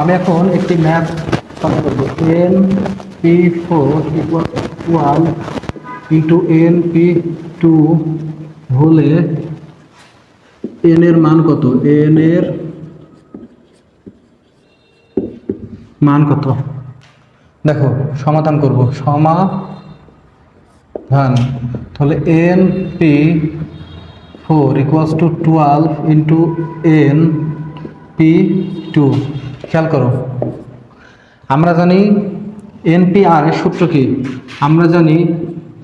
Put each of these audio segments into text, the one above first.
আমি এখন একটি ম্যাপ সলভ করব। N P four equal one into N P two হলে এন এর মান কত? এন এর মান কত? দেখো, সমাধান করব। সমাধান। তাহলে N P four equals to twelve into N P two খেয়াল করো। আমরা জানি এনপিআর এর সূত্র কি? আমরা জানি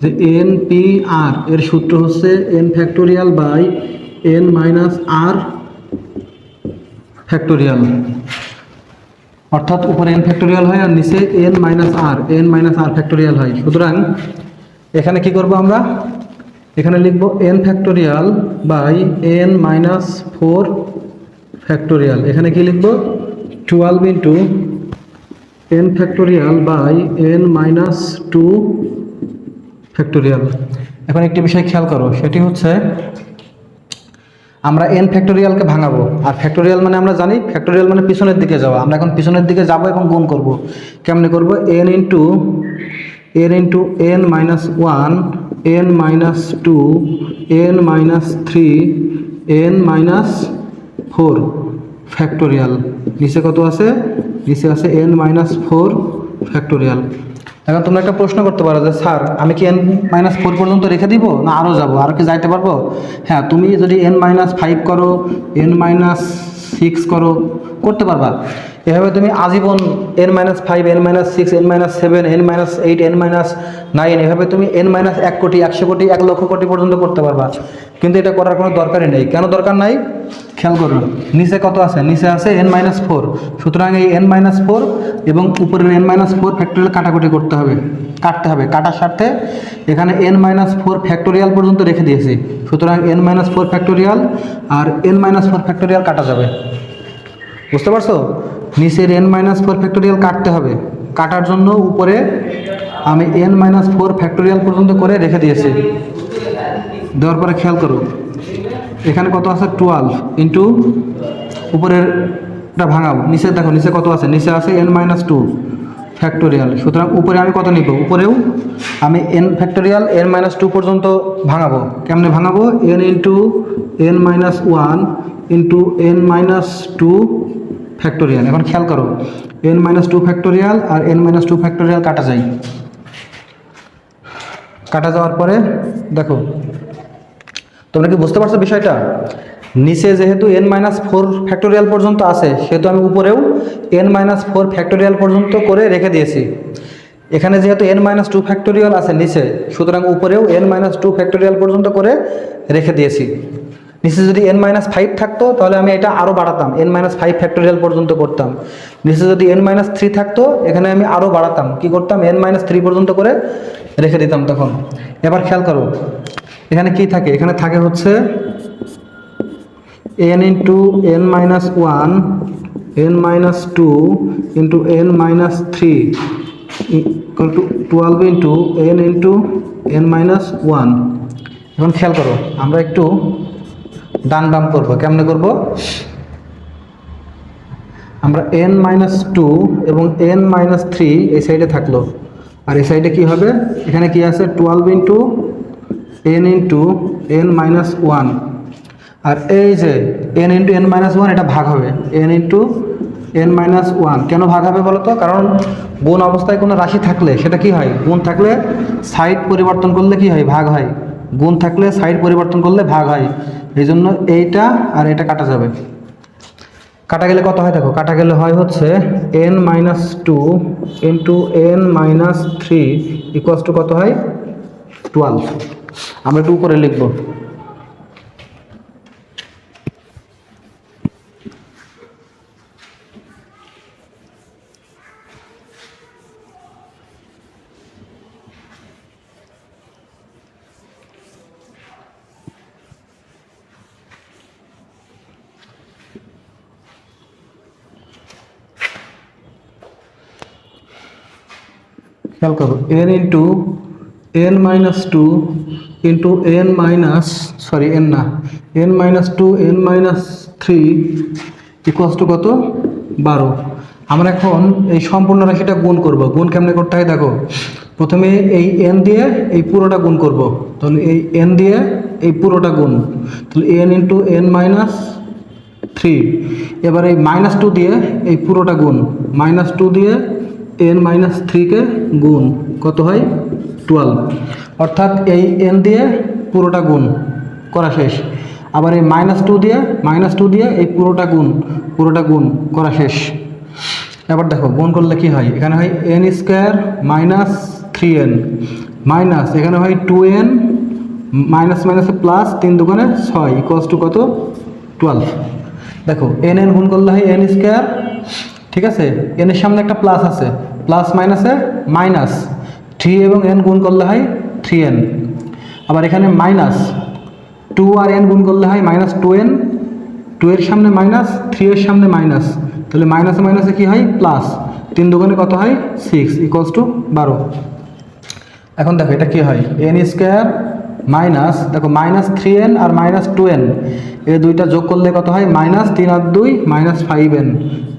যে এনপিআর এর সূত্র হচ্ছে N factorial by N minus R factorial অর্থাৎ উপরে এন ফ্যাক্টোরিয়াল হয় আর নিচে N minus R N minus R factorial হয়। সুতরাং এখানে কি করব আমরা? এখানে লিখব N factorial by N minus four factorial এখানে কি লিখব? Twelve into N factorial by N minus two factorial এখন একটি বিষয় খেয়াল করো, সেটি হচ্ছে আমরা এন ফ্যাক্টোরিয়ালকে ভাঙাবো, আর ফ্যাক্টোরিয়াল মানে আমরা জানি ফ্যাক্টোরিয়াল মানে পিছনের দিকে যাওয়া, আমরা এখন পিছনের দিকে যাব এবং গুণ করব। কেমনে করব? N into N into N minus one N minus two N minus three N minus four factorial নিচে কত আছে? নিচে আছে এন মাইনাস ফোর ফ্যাক্টোরিয়াল এখন তোমরা একটা প্রশ্ন করতে পারো যে, স্যার, আমি কি এন মাইনাস ফোর পর্যন্ত রেখে দিব না আরও যাব? আর কি যাইতে পারব? হ্যাঁ তুমি যদি এন মাইনাস ফাইভ করো এন মাইনাস সিক্স করো, করতে পারবা। এভাবে তুমি আজীবন N minus five N minus six N minus seven N minus eight N minus nine এভাবে তুমি এন মাইনাস এক কোটি একশো কোটি এক লক্ষ কোটি পর্যন্ত করতে পারবা কিন্তু এটা করার কোনো দরকারই নেই কেন দরকার নাই খেয়াল করুন নিচে কত আছে নিচে আছে এন মাইনাস ফোর সুতরাং এই এন মাইনাস ফোর এবং উপরের এন মাইনাস ফোর ফ্যাক্টোরিয়াল কাটাকুটি করতে হবে কাটতে হবে কাটার স্বার্থে এখানে এন মাইনাস ফোর ফ্যাক্টোরিয়াল পর্যন্ত রেখে দিয়েছি সুতরাং এন মাইনাস ফোর ফ্যাক্টোরিয়াল আর এন মাইনাস ফোর ফ্যাক্টোরিয়াল কাটা যাবে বুঝতে পারছ নিচের এন মাইনাস ফোর ফ্যাক্টোরিয়াল কাটতে হবে। কাটার জন্য উপরে আমি এন মাইনাস ফোর ফ্যাক্টোরিয়াল পর্যন্ত করে রেখে দিয়েছি। দেওয়ার পরে খেয়াল করো, এখানে কত আছে? টুয়েলভ ইন্টু উপরের এটা ভাঙাবো নিচে দেখো, নিচে কত আছে? নিচে আছে এন মাইনাস টু ফ্যাক্টোরিয়াল সুতরাং উপরে আমি কত নিব? উপরেও আমি N factorial N minus two পর্যন্ত ভাঙাবো। কেমনে ভাঙাবো? N into N minus one into N minus two factorial এখন খেয়াল করো এন মাইনাস টু ফ্যাক্টোরিয়াল আর এন মাইনাস টু ফ্যাক্টোরিয়াল কাটা যায়। কাটা যাওয়ার পরে দেখো, তোমরা কি বুঝতে পারছ বিষয়টা? নিচে যেহেতু এন মাইনাস ফোর ফ্যাক্টোরিয়াল পর্যন্ত আছে, সেহেতু আমি উপরেও এন মাইনাস ফোর ফ্যাক্টোরিয়াল পর্যন্ত করে রেখে দিয়েছি। এখানে যেহেতু এন মাইনাস টু ফ্যাক্টোরিয়াল আছে নিচে, সুতরাং উপরেও এন মাইনাস টু ফ্যাক্টোরিয়াল পর্যন্ত করে রেখে দিয়েছি। নিচে যদি এন মাইনাস ফাইভ থাকতো, তাহলে আমি এটা আরও বাড়াতাম। এন মাইনাস ফাইভ ফ্যাক্টোরিয়াল পর্যন্ত করতাম। নিচে যদি এন মাইনাস থ্রি থাকতো, এখানে আমি আরও বাড়াতাম। কি করতাম? এন মাইনাস থ্রি পর্যন্ত করে রেখে দিতাম তখন। এবার খেয়াল করো। এখানে কি থাকে? এখানে থাকে হচ্ছে N into N minus one N minus two into N minus three to twelve into N into N minus one এখন খেয়াল করো। আমরা একটু ডান বাম করব, কেমনে করব? আমরা এন মাইনাস টু এবং এন মাইনাস থ্রি এই সাইডে থাকল। আর এই সাইডে কি হবে? এখানে কি আছে? Twelve into N into N minus one আর এই যে N into N minus one এটা ভাগ হবে। N into N minus one কেন ভাগ হবে বলো তো কারণ গুণ অবস্থায় কোনো রাশি থাকলে সেটা কি হয়? গুণ থাকলে সাইড পরিবর্তন করলে কি হয়? ভাগ হয়। গুণ থাকলে সাইড পরিবর্তন করলে ভাগ হয়। এই জন্য এইটা আর এটা কাটা যাবে। কাটা গেলে কত হয় দেখো, কাটা গেলে হয় হচ্ছে N minus two into N minus three equals to কত হয়? টুয়েলভ আমরা একটু উপরে লিখব। খেয়াল করো N into N minus two into N minus sorry N না N minus two N minus three equals to কত? বারো। আমরা এখন এই সম্পূর্ণ রাশিটা গুণ করব। গুণ কেমনে করতে হয় দেখো, প্রথমে এই এন দিয়ে এই পুরোটা গুণ করব। তাহলে এই এন দিয়ে এই পুরোটা গুণ। তাহলে N into N minus three এবার এই মাইনাস টু দিয়ে এই পুরোটা গুণ। মাইনাস টু দিয়ে এন মাইনাস থ্রিকে গুণ, কত হয়? টুয়েলভ অর্থাৎ এই এন দিয়ে পুরোটা গুণ, করা শেষ। আবার এই মাইনাস টু দিয়ে মাইনাস টু দিয়ে এই পুরোটা গুণ পুরোটা গুণ, করা শেষ। এবার দেখো, গুণ করলে কি হয়? এখানে হয় N square minus three N minus এখানে হয় টু এন মাইনাস মাইনাসে প্লাস তিন দোকানে ছয় ইকোয়াস টু কত? টুয়েলভ দেখো এন এন গুণ করলে হয় এন স্কোয়ার ঠিক আছে? এর সামনে একটা প্লাস আছে। প্লাস মাইনাসে মাইনাস থ্রি এবং এন গুণ করলে হয় থ্রি এন আবার এখানে মাইনাস টু আর এন গুণ করলে হয় মাইনাস টু এন টু এর সামনে মাইনাস থ্রি এর সামনে মাইনাস তাহলে মাইনাসে মাইনাসে কী হয়? প্লাস তিন দুগুণে কত হয়? সিক্স ইকোয়ালস টু বারো। এখন দেখো এটা কি হয়? এন স্কোয়ার মাইনাস, দেখো মাইনাস থ্রি এন আর মাইনাস টু এন এই দুইটা যোগ করলে কত হয়? মাইনাস তিন আর দুই, minus five N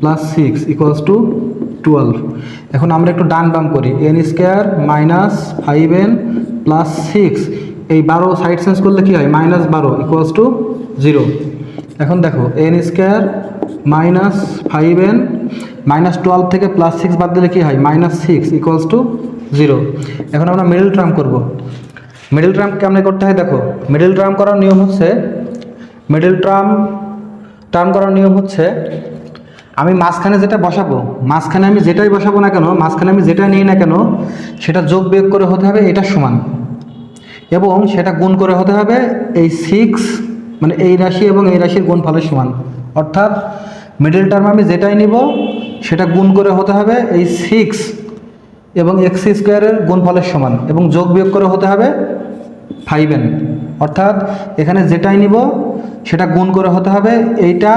plus six equals to twelve এখন আমরা একটু ডান বাম করি। N square minus five N plus six এই বারো সাইড চেঞ্জ করলে কি হয়? মাইনাস বারো ইকুয়ালস টু জিরো এখন দেখো N square minus five N minus twelve থেকে প্লাস সিক্স বাদ দিলে কি হয়? Minus six equals to zero এখন আমরা মিডল টার্ম করব। মিডল টার্ম কেমনে করতে হয় দেখো মিডল টার্ম করার নিয়ম হচ্ছে মিডল টার্ম টার্ম করার নিয়ম হচ্ছে, আমি মাঝখানে যেটা বসাবো, মাঝখানে আমি যেটাই বসাবো না কেন, মাঝখানে আমি যেটা নিই না কেন, সেটা যোগ বিয়োগ করে হতে হবে, এটা সমান। এবং সেটা গুণ করে হতে হবে, এই সিক্স মানে এই রাশি এবং এই রাশির গুণফলের সমান। অর্থাৎ মিডল টার্ম আমি যেটাই নিব, সেটা গুণ করে হতে হবে, এই সিক্স এবং এক্স স্কোয়ারের গুণফলের সমান এবং যোগ বিয়োগ করে হতে হবে ফাইভ এন অর্থাৎ এখানে যেটাই নিব, সেটা গুণ করে হতে হবে এইটা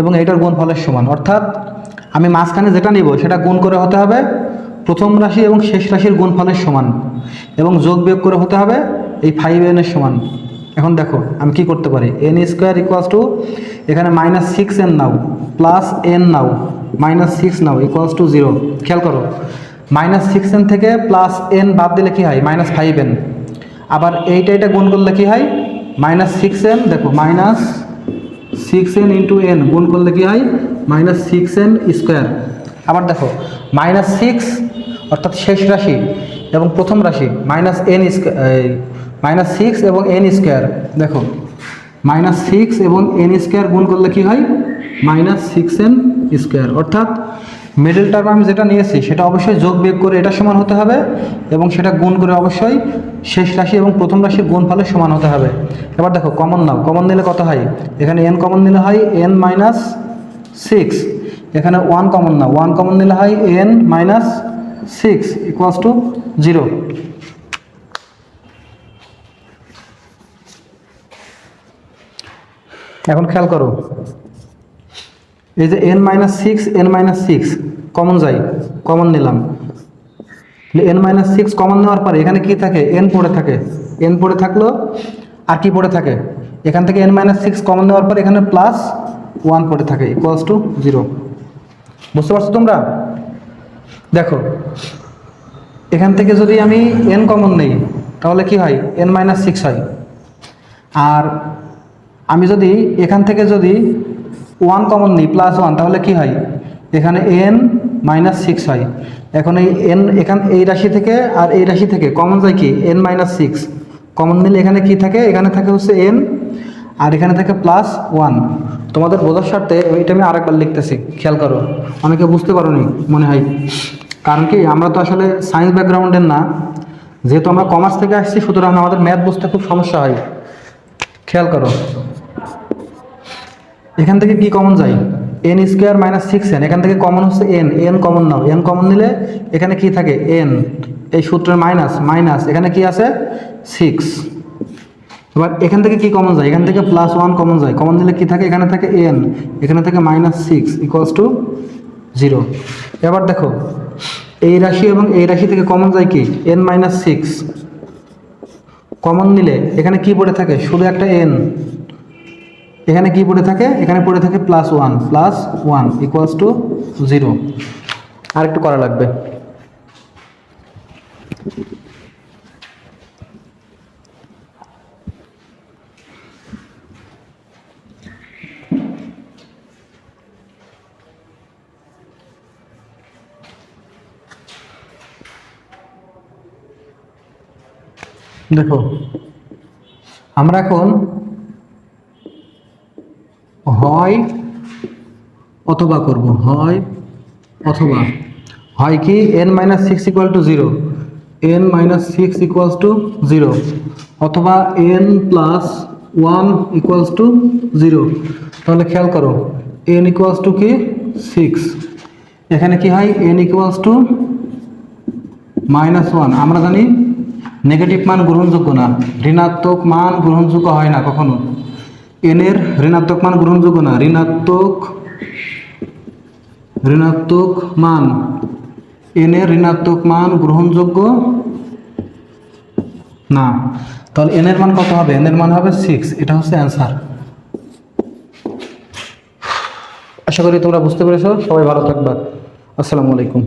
এবং এইটার গুণফলের সমান। অর্থাৎ আমি মাঝখানে যেটা নিব, সেটা গুণ করে হতে হবে প্রথম রাশি এবং শেষ রাশির গুণফলের সমান এবং যোগ বিয়োগ করে হতে হবে এই ফাইভ এনের সমান। এখন দেখো, আমি কি করতে পারি? এন স্কোয়ার ইকুয়ালস টু এখানে minus six N now plus N now minus six now equals to zero খেয়াল করো মাইনাস সিক্স এন থেকে প্লাস এন বাদ দিলে কি হয়? মাইনাস ফাইভ এন আবার এইটা এটা গুণ করলে কি হয়? মাইনাস সিক্স এন দেখো minus six N into N গুণ করলে কি হয়? মাইনাস সিক্স এন স্কোয়ার আবার দেখো মাইনাস সিক্স অর্থাৎ শেষ রাশি এবং প্রথম রাশি মাইনাস এন মাইনাস সিক্স এবং এন স্কোয়ার দেখো মাইনাস সিক্স এবং এন স্কোয়ার গুণ করলে কি হয়? মাইনাস সিক্স এন স্কোয়ার অর্থাৎ মিডল টার্ম আমি যেটা নিয়েছি, সেটা অবশ্যই যোগ বিয়োগ করে এটা সমান হতে হবে এবং সেটা গুণ করে অবশ্যই শেষ রাশি এবং প্রথম রাশির গুণফলের সমান হতে হবে। এবার দেখো কমন নাও। কমন নিলে কত হয়? এখানে এন কমন নিলে হয় এন মাইনাস সিক্স এখানে ওয়ান কমন না ওয়ান কমন নিলে হয় N minus six equals to zero এখন খেয়াল করো। এই যে N minus six N minus six common যাই কমন নিলাম। এন মাইনাস সিক্স কমন নেওয়ার পরে এখানে কি থাকে? এন পড়ে থাকে। এন পড়ে থাকল, আর কি পড়ে থাকে? এখান থেকে এন মাইনাস সিক্স কমন নেওয়ার পর এখানে প্লাস ওয়ান পড়ে থাকে ইকুয়ালস টু জিরো বুঝতে পারছ তোমরা? দেখো, এখান থেকে যদি আমি এন কমন নেই, তাহলে কি হয়? এন মাইনাস সিক্স হয়। আর আমি যদি এখান থেকে যদি ওয়ান কমন নিই প্লাস ওয়ান তাহলে কি হয়? এখানে এন মাইনাস সিক্স হয়। এখন এই এন এখান, এই রাশি থেকে আর এই রাশি থেকে কমন যায় কি? এন মাইনাস সিক্স কমন নিলে এখানে কি থাকে? এখানে থাকে হচ্ছে এন আর এখানে থাকে প্লাস ওয়ান তোমাদের বোঝার স্বার্থে এটা আমি আরেকবার লিখতেছি, খেয়াল করো। অনেকে বুঝতে পারো মনে হয়। কারণ কি, আমরা তো আসলে সায়েন্স ব্যাকগ্রাউন্ডের না। যেহেতু আমরা কমার্স থেকে আসছি, সুতরাং আমাদের ম্যাথ বুঝতে খুব সমস্যা হয়। খেয়াল করো। এখান থেকে কি কমন যায়? N square minus six n এখান থেকে কমন হচ্ছে এন এন কমন নাও। এন কমন নিলে এখানে কি থাকে? এন এই সূত্রের মাইনাস মাইনাস এখানে কি আছে? সিক্স এবার এখান থেকে কি কমন যায়? এখান থেকে প্লাস ওয়ান কমন যায়। কমন দিলে কি থাকে? এখানে থাকে এন এখানে থাকে minus six equals to zero এবার দেখো, এই রাশি এবং এই রাশি থেকে কমন যায় কি? এন মাইনাস সিক্স কমন নিলে এখানে কি পড়ে থাকে? শুধু একটা এন এখানে কি পড়ে থাকে? এখানে পড়ে থাকে plus one plus one equals to zero আর একটু করা লাগবে। দেখো, আমরা এখন হয় অথবা করব, হয় অথবা। হয় কি? N minus six equal to zero n minus six equals to zero অথবা n plus one equals to zero তাহলে খেয়াল করো এন ইকুয়ালস টু কি? সিক্স এখানে কি হয়? N equals to minus one আমরা জানি নেগেটিভ মান গ্রহণযোগ্য না। ঋণাত্মক মান গ্রহণযোগ্য হয় না কখনো। এনের ঋণাত্মক মান গ্রহণযোগ্য না। ঋণাত্মক ঋণাত্মক মান, এনের ঋণাত্মক মান গ্রহণযোগ্য না। তাহলে এনের মান কত হবে? এনের মান হবে সিক্স এটা হচ্ছে অ্যান্সার আশা করি তোমরা বুঝতে পেরেছ। সবাই ভালো থাকবা। আসসালামু আলাইকুম।